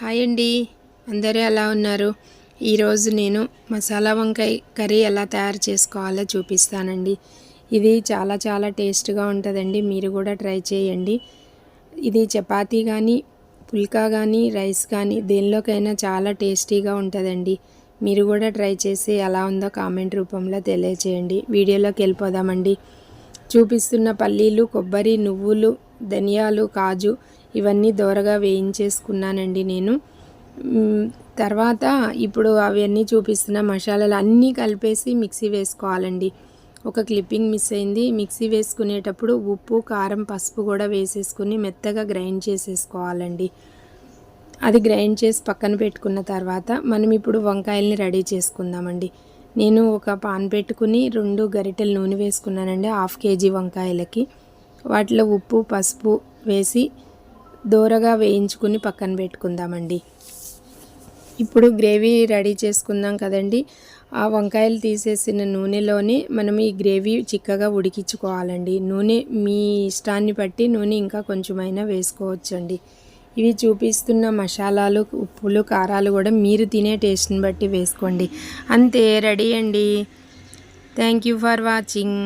Hi అండి. అందరూ ఎలా ఉన్నారు? ఈరోజు నేను మసాలా వంకాయ కర్రీ ఎలా తయారు చేసుకోవాలో చూపిస్తానండి. ఇది చాలా చాలా టేస్ట్గా ఉంటుందండి. మీరు కూడా ట్రై చేయండి. ఇది చపాతీ కానీ పుల్కా కానీ రైస్ కానీ దేనిలోకైనా చాలా టేస్టీగా ఉంటుందండి. మీరు కూడా ట్రై చేసి ఎలా ఉందో కామెంట్ రూపంలో తెలియచేయండి. వీడియోలోకి వెళ్ళిపోదామండి. చూపిస్తున్న పల్లీలు కొబ్బరి నువ్వులు ధనియాలు కాజు ఇవన్నీ దోరగా వేయించేసుకున్నానండి నేను. తర్వాత ఇప్పుడు అవన్నీ చూపిస్తున్న మసాలాలు అన్నీ కలిపేసి మిక్సీ వేసుకోవాలండి. ఒక క్లిప్పింగ్ మిస్ అయింది. మిక్సీ వేసుకునేటప్పుడు ఉప్పు కారం పసుపు కూడా వేసేసుకుని మెత్తగా గ్రైండ్ చేసేసుకోవాలండి. అది గ్రైండ్ చేసి పక్కన పెట్టుకున్న తర్వాత మనం ఇప్పుడు వంకాయల్ని రెడీ చేసుకుందామండి. నేను ఒక పాన్ పెట్టుకుని రెండు గరిటెలు నూనె వేసుకున్నానండి హాఫ్ కేజీ వంకాయలకి. వాటిలో ఉప్పు పసుపు వేసి దోరగా వేయించుకుని పక్కన పెట్టుకుందామండి. ఇప్పుడు గ్రేవీ రెడీ చేసుకుందాం కదండి. ఆ వంకాయలు తీసేసిన నూనెలోనే మనం ఈ గ్రేవీ చిక్కగా ఉడికించుకోవాలండి. నూనె మీ ఇష్టాన్ని బట్టి నూనె ఇంకా కొంచెమైనా వేసుకోవచ్చండి. ఇవి చూపిస్తున్న మసాలాలు ఉప్పులు కారాలు కూడా మీరు తినే టేస్ట్ని బట్టి వేసుకోండి. అంతే రెడీ అండి. Thank you for watching.